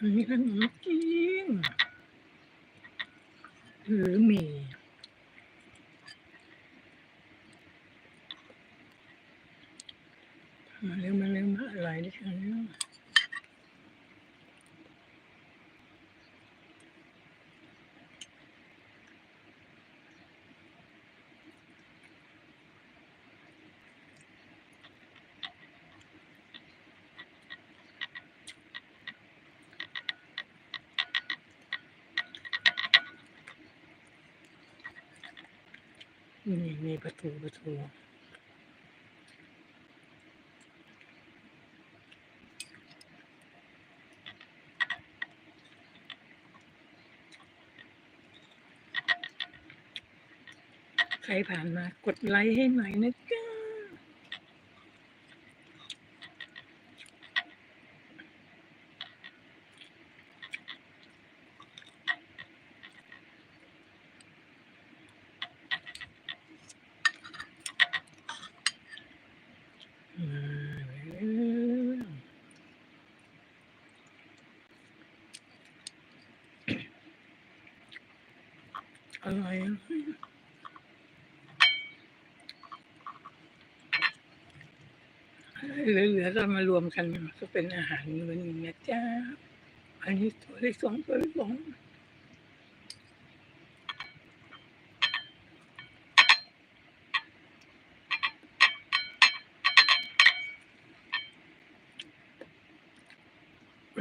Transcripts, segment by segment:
โถปะโถปะโถอันนี้คือกระเทียมกระเทียมกิ้ง อันนี้ขนมจีนหรือหมี่มาเร็วมาเร็วมาอะไรดิฉันเร็ว นี่นี่ประตูประตูใครผ่านมากดไลค์ให้หน่อยนะจ๊ะมาแล้ว อะไรอะเหลือๆก็มารวมกันก็เป็นอาหารมื้อนี้นะจ๊ะอันนี้ตัวที่สองตัวที่สอง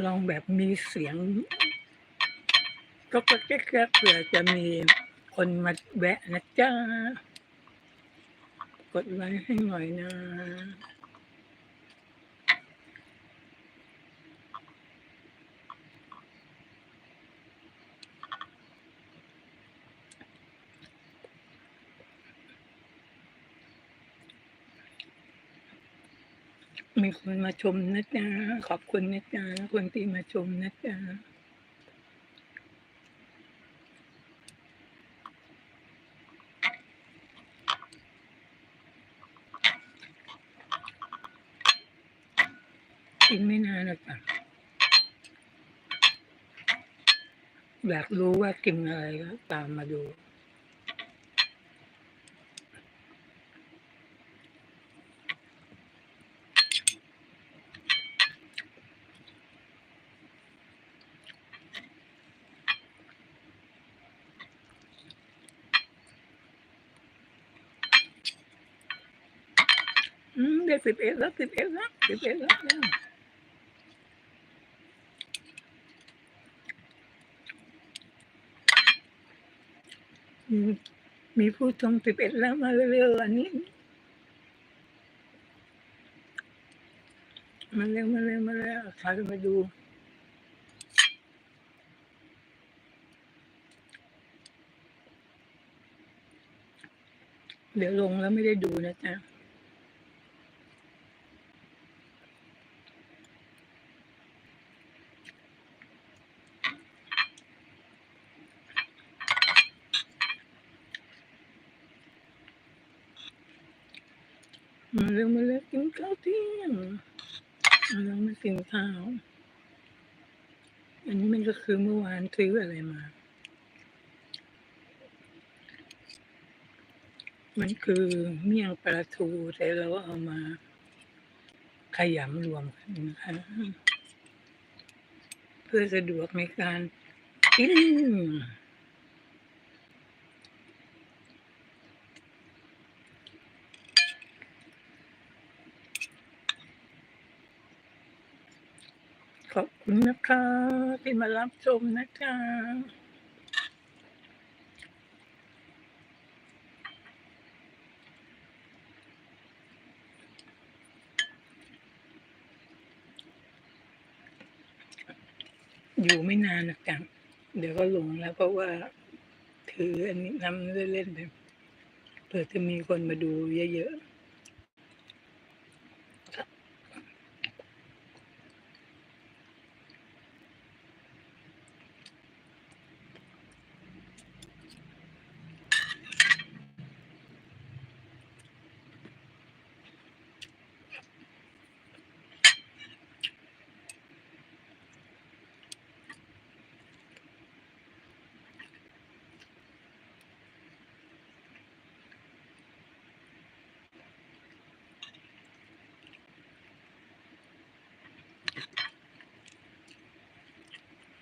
ลองแบบมีเสียงก็ก็แก๊กๆเผื่อจะมี คนมาแวะนะจ๊ะ กดไลค์ให้หน่อยนะมีคนมาชมนะจ๊ะ ขอบคุณนะจ๊ะ คนที่มาชมนะจ๊ะ อีกไม่นานหรอกจ้ะอยากรู้ว่ากินอะไรก็ตามมาดูอืมได้สิบเอ็ดแล้วสิบเอ็ดแล้วสิบเอ็ดแล้วเนี่ยอื มีผู้ชมสิบเอ็ดแล้วมาเร็วๆอันนี้ มาเร็วมาเร็วมาเร็วพากันมาดูเดี๋ยวลงแล้วไม่ได้ดูนะจ๊ะ มาเร็วมาเร็วกินข้าวเที่ยงมาเร็วมากินข้าว อันนี้มันก็คือเมื่อวานซื้ออะไรมา มันคือเมี่ยงปลาทูแต่เราเอามาขยำรวมกันนะคะเพื่อสะดวกในการกิน ขอบคุณนะคะที่มารับชมนะคะอยู่ไม่นานหรอกจังเดี๋ยวก็หลงแล้วเพราะว่า ถืออันนี้น้ำเล่นๆไปเผื่อจะมีคนมาดูเยอะๆ เ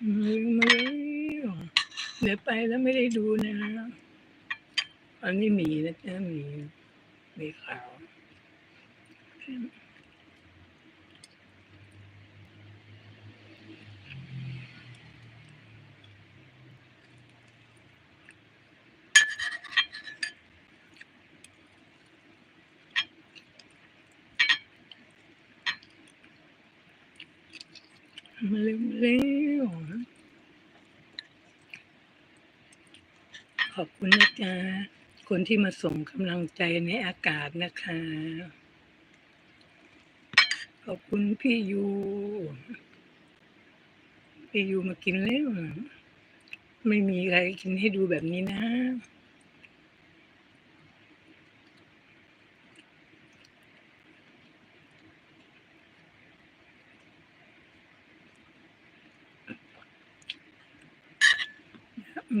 ดี๋ยวไปแล้วไม่ได้ดูนะอันนี้มีนะจ๊ะมีมีขาวมาเร็วมาเร็ว ขอบคุณนะจ๊ะคนที่มาส่งกำลังใจในอากาศนะคะ ขอบคุณพี่ยู พี่ยูมากินแล้ว ไม่มีอะไรกินให้ดูแบบนี้นะ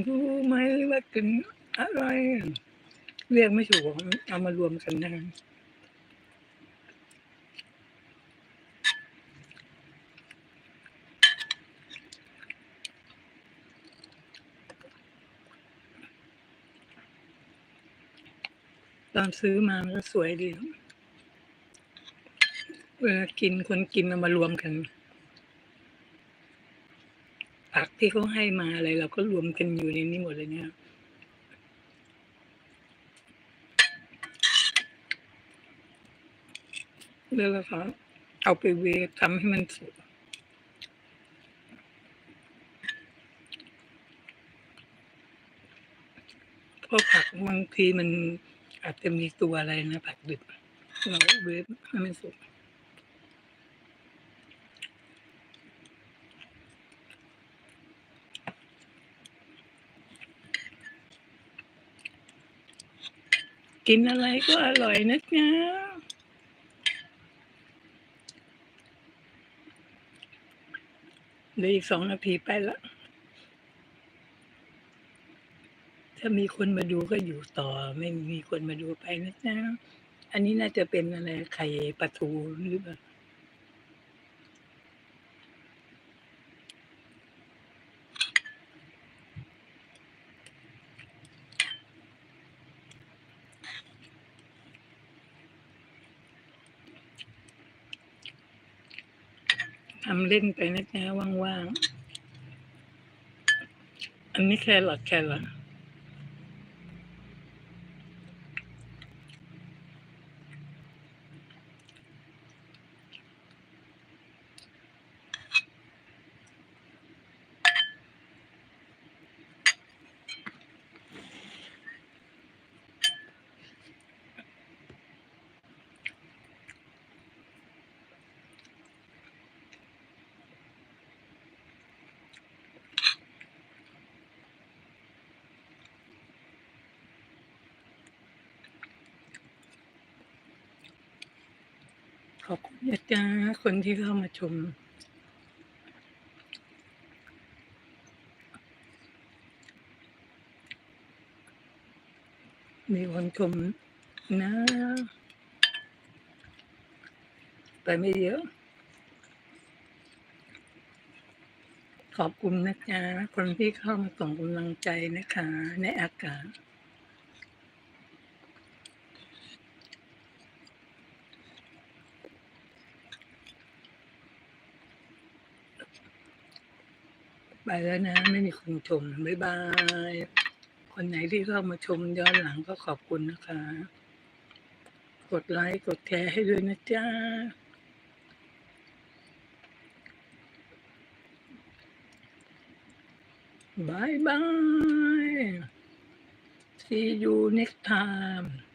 รู้ไหมว่ากินอะไร เรียกไม่ถูกเอามารวมกันนะตอนซื้อมามันก็สวยดี เวลากินคนกินเอามารวมกัน ผักที่เขาให้มาอะไร เราก็รวมกันอยู่ในนี้หมดเลยเนี่ยแล้วเราก็เอาไปเวฟทำให้มันสุกเพราะผักบางทีมันอาจจะมีตัวอะไรนะผักดิบเราเวฟให้มันสุก กินอะไรก็อร่อยนะจ๊ะเหลืออีกสองนาทีไปละ ถ้ามีคนมาดูก็อยู่ต่อ ไม่มีคนมาดูไปนะจ๊ะอันนี้น่าจะเป็นอะไรไข่ปลาทูหรือเปล่า ทำเล่นไปนะจ๊ะว่างๆ อันนี้แครอทแครอท ขอบคุณนะจ๊ะคนที่เข้ามาชม มีคนชมนะ แต่ไม่เยอะ ขอบคุณนะจ๊ะคนที่เข้ามาส่งกำลังใจนะคะ ในอากาศ ไปแล้วนะ ไม่มีคนชมบ๊ายบาย คนไหนที่เข้ามาชมย้อนหลังก็ขอบคุณนะคะ กดไลค์กดแชร์ให้ด้วยนะจ๊ะบายบาย see you next time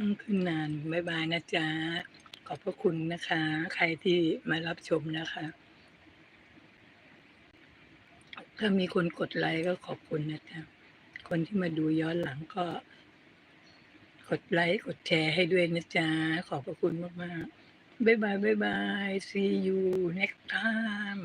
ต้องขึ้นนานบายบายนะจ๊ะ ขอบพระคุณนะคะ ใครที่มารับชมนะคะ ถ้ามีคนกดไลค์ก็ขอบคุณนะจ๊ะ คนที่มาดูย้อนหลังก็ กดไลค์กดแชร์ให้ด้วยนะจ๊ะ ขอบพระคุณมากๆบ๊ายบายบ๊ายบาย see you next time